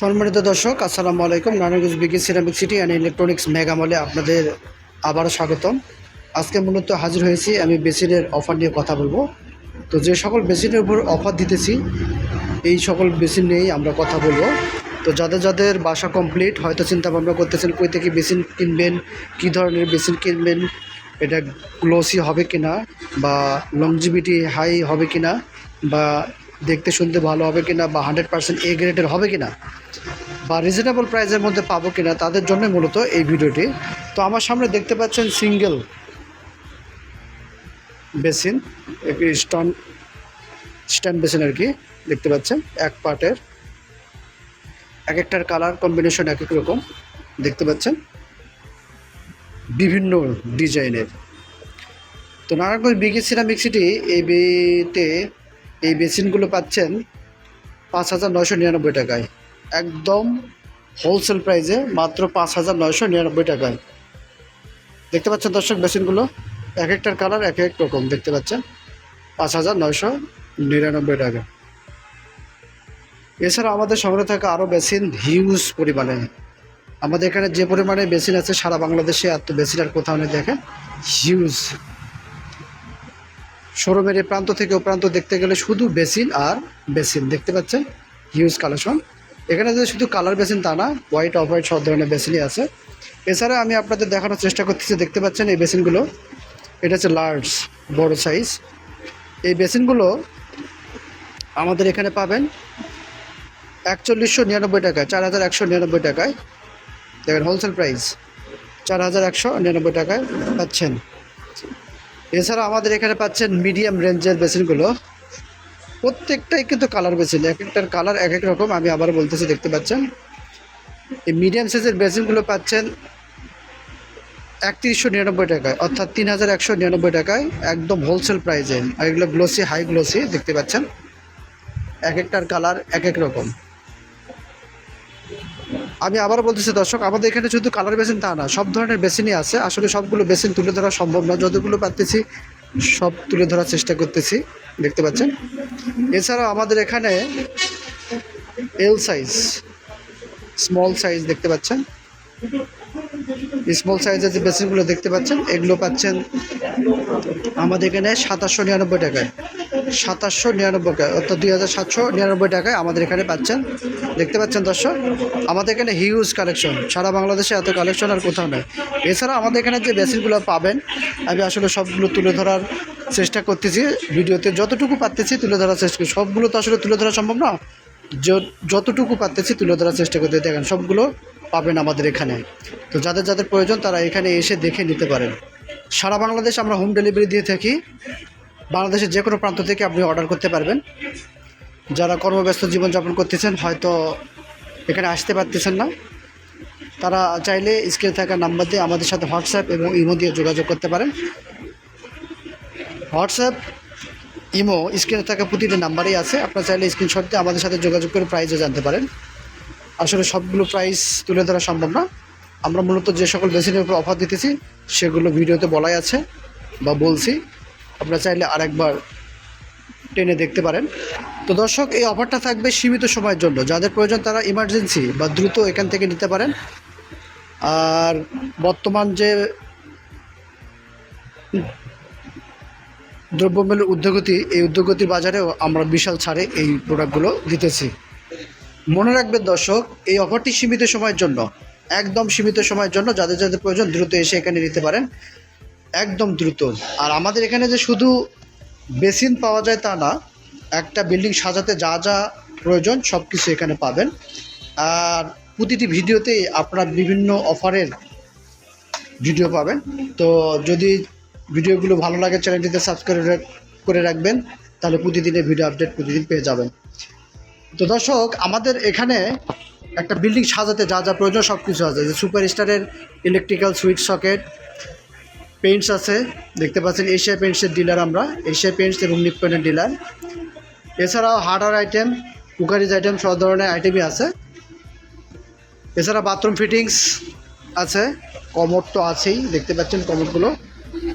সম্মানিত দর্শক, আসসালামু আলাইকুম। Narayanganj biggie ceramic city and electronics মেগামলে আপনাদের আবারও স্বাগতম। আজকে মূলত হাজির হয়েছি আমি বেসিনের অফার নিয়ে কথা বলব। তো যে সকল বেসিনের উপর অফার দিতেছি, এই সকল বেসিন নিয়েই আমরা কথা বলব। তো যাদের যাদের বাসা কমপ্লিট হয়তো চিন্তা ভাবনা করতেছেন, কই থেকে বেসিন কিনবেন, কী ধরনের বেসিন কিনবেন, এটা গ্লোসি হবে কিনা বা লংজিভিটি হাই হবে কিনা বা দেখতে শুনতে ভালো হবে কি না বা হান্ড্রেড পার্সেন্ট এ গ্রেডের হবে কি না বা রিজনেবল প্রাইসের মধ্যে পাবো কি না তাদের জন্য মূলত এই ভিডিওটি। তো আমার সামনে দেখতে পাচ্ছেন সিঙ্গেল বেসিন একটি স্টন স্ট্যান্ড বেসিন আর কি, দেখতে পাচ্ছেন, এক পার্টের এক একটার কালার কম্বিনেশন এক এক রকম, দেখতে পাচ্ছেন, বিভিন্ন ডিজাইনের তো নারায়ণগঞ্জ বিগি সিরামিক সিটি এই বেতে এই বেসিনগুলো পাচ্ছেন পাঁচ হাজার নয়শো নিরানব্বই টাকায়। একদম হোলসেল প্রাইসে মাত্র পাঁচ হাজার নয়শো নিরানব্বই টাকায়। দেখতে পাচ্ছেন দর্শক বেসিনগুলো? এক একটার কালার, এক এক রকম, দেখতে পাচ্ছেন? পাঁচ হাজার নয়শো নিরানব্বই টাকা। এছাড়া আমাদের সংগ্রহে থাকা আরও বেসিন হিউজ পরিমাণে। আমাদের এখানে যে পরিমাণে বেসিন আছে, সারা বাংলাদেশে এত বেসিন আর কোথাও নেই, দেখেন? হিউজ। শোরুমের এই প্রান্ত থেকে ও প্রান্ত দেখতে গেলে শুধু বেসিন আর বেসিন। দেখতে পাচ্ছেন? হিউজ কালেকশন এখানে যে শুধু কালার বেসিন তা না হোয়াইট অফ হোয়াইট সব ধরনের বেসিনই আছে। এছাড়া আমি আপনাদের দেখানোর চেষ্টা করতেছি, দেখতে পাচ্ছেন এই বেসিনগুলো? এটা হচ্ছে লার্জ বড় সাইজ এই বেসিনগুলো আমাদের এখানে পাবেন একচল্লিশশো নিরানব্বই টাকায়, চার হাজার একশো নিরানব্বই টাকায়। দেখেন হোলসেল প্রাইস চার হাজার একশো নিরানব্বই টাকায় পাচ্ছেন। এছাড়া আমাদের এখানে পাচ্ছেন মিডিয়াম রেঞ্জের বেসিনগুলো প্রত্যেকটাই কিন্তু কালার বেসিন এক একটার কালার এক এক রকম, আমি আবার বলতেছি, দেখতে পাচ্ছেন? এই মিডিয়াম সাইজের বেসিনগুলো পাচ্ছেন একত্রিশশো নিরানব্বই টাকায়, অর্থাৎ তিন হাজার একশো নিরানব্বই টাকায়, একদম হোলসেল প্রাইসে আর এগুলো গ্লোসি হাই গ্লোসি দেখতে পাচ্ছেন? এক একটার কালার এক এক রকম। আমি আবার বলতেছি, দর্শক, আমাদের এখানে শুধু কালার বেসিন তা না, সব ধরনের বেসিনই আছে। আসলে সবগুলো বেসিন তুলে ধরা সম্ভব না। যতগুলো পারতেছি, সব তুলে ধরার চেষ্টা করতেছি। দেখতে পাচ্ছেন? এছাড়াও আমাদের এখানে এল সাইজ স্মল সাইজ দেখতে পাচ্ছেন। স্মল সাইজের যে বেসিনগুলো দেখতে পাচ্ছেন, এগুলো পাচ্ছেন আমাদের এখানে সাতাশশো নিরানব্বই টাকায়। সাতাশশো নিরানব্বই অর্থাৎ দুই হাজার সাতশো নিরানব্বই টাকায় আমাদের এখানে পাচ্ছেন। দেখতে পাচ্ছেন দর্শক, আমাদের এখানে হিউজ কালেকশন সারা বাংলাদেশে এত কালেকশন আর কোথাও নেই। এছাড়া আমাদের এখানে যে বেসিনগুলো পাবেন, আমি আসলে সবগুলো তুলে ধরার চেষ্টা করতেছি। ভিডিওতে যতটুকু পারতেছি তুলে ধরার চেষ্টা করি। সবগুলো তো আসলে তুলে ধরা সম্ভব না। যতটুকু পারতেছি তুলে ধরার চেষ্টা করতে দেখেন সবগুলো পাবেন আমাদের এখানে। তো যাদের যাদের প্রয়োজন তারা এখানে এসে দেখে নিতে পারেন। সারা বাংলাদেশ আমরা হোম ডেলিভারি দিয়ে থাকি। বাংলাদেশের যে কোনো প্রান্ত থেকে আপনি অর্ডার করতে পারবেন। যারা কর্মব্যস্ত জীবনযাপন করতেছেন, হয়তো এখানে আসতে পারতেছেন না। তারা চাইলে স্ক্রিনে থাকা নাম্বার দিয়ে আমাদের সাথে হোয়াটসঅ্যাপ এবং ইমো দিয়ে যোগাযোগ করতে পারেন। হোয়াটসঅ্যাপ, ইমো, স্ক্রিনে থাকা প্রতিটি নাম্বারই আছে। আপনারা চাইলে স্ক্রিনশট দিয়ে আমাদের সাথে যোগাযোগ করে প্রাইসও জানতে পারেন। আসলে সবগুলো প্রাইস তুলে ধরা সম্ভব না। আমরা মূলত যে সকল বেসিনের উপর অফার দিতেছি, সেগুলো ভিডিওতে বলাই আছে বা বলছি। আপনারা চাইলে আরেকবার টেনে দেখতে পারেন। তো দর্শক, এই অফারটা থাকবে সীমিত সময়ের জন্য। যাদের প্রয়োজন তারা ইমার্জেন্সি বা দ্রুত এখান থেকে নিতে পারেন। আর বর্তমান যে দ্রব্যমূল্যের উদ্যোগতি, এই উদ্যোগতির বাজারেও আমরা বিশাল ছাড়ে এই প্রোডাক্টগুলো দিতেছি। মনে রাখবেন দর্শক, এই অফারটি সীমিত সময়ের জন্য, একদম সীমিত সময়ের জন্য। যাদের যাদের প্রয়োজন, দ্রুত এসে এখানে নিতে পারেন। একদম দ্রুত। আর আমাদের এখানে যে শুধু বেসিন পাওয়া যায় তা না, একটা বিল্ডিং সাজাতে যা যা প্রয়োজন সব কিছু এখানে পাবেন। আর প্রতিটি ভিডিওতেই আপনারা বিভিন্ন অফারের ভিডিও পাবেন। তো যদি ভিডিওগুলো ভালো লাগে, চ্যানেলটিতে সাবস্ক্রাইব করে রাখবেন, তাহলে প্রতিদিনের ভিডিও আপডেট প্রতিদিন পেয়ে যাবেন। তো দর্শক, আমাদের এখানে একটা বিল্ডিং সাজাতে যা যা প্রয়োজন সব কিছু আছে। যে সুপার স্টারের ইলেকট্রিক্যাল সুইচ সকেট পেন্টস আছে, দেখতে পাচ্ছেন এশিয়া পেন্টসের ডিলার আমরা এশিয়া পেন্টস এবং নিপ্পনের ডিলার এছাড়াও হার্ডওয়ার আইটেম কুকারিজ আইটেম সব ধরনের আইটেমই আছে। এছাড়া বাথরুম ফিটিংস আছে কমোড তো আছেই, দেখতে পাচ্ছেন কমোডগুলো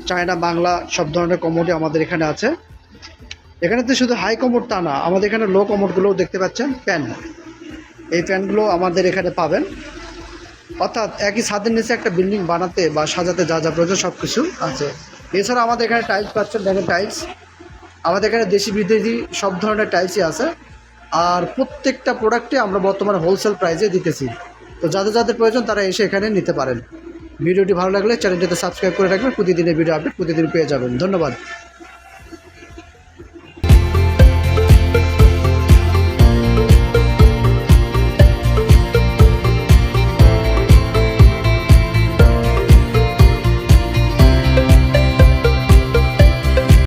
চায়না বাংলা সব ধরনের কমোডই আমাদের এখানে আছে। এখানে তো শুধু হাই কমোড তা না, আমাদের এখানে লো কমোডগুলোও দেখতে পাচ্ছেন প্যান এই প্যানগুলো আমাদের এখানে পাবেন। অর্থাৎ একই ছাদের নিচে একটা বিল্ডিং বানাতে বা সাজাতে যা যা প্রয়োজন সব কিছু আছে। এছাড়া আমাদের এখানে টাইলস পাচ্ছেন, দেখেন টাইলস আমাদের এখানে দেশি বিদেশি সব ধরনের টাইলসই আছে। আর প্রত্যেকটা প্রোডাক্টে আমরা বর্তমানে হোলসেল প্রাইসে দিতেছি। তো যাদের যাদের প্রয়োজন তারা এসে এখানে নিতে পারেন। ভিডিওটি ভালো লাগলে চ্যানেলটিতে সাবস্ক্রাইব করে রাখবেন। প্রতিদিনের ভিডিও আপডেট প্রতিদিন পেয়ে যাবেন। ধন্যবাদ।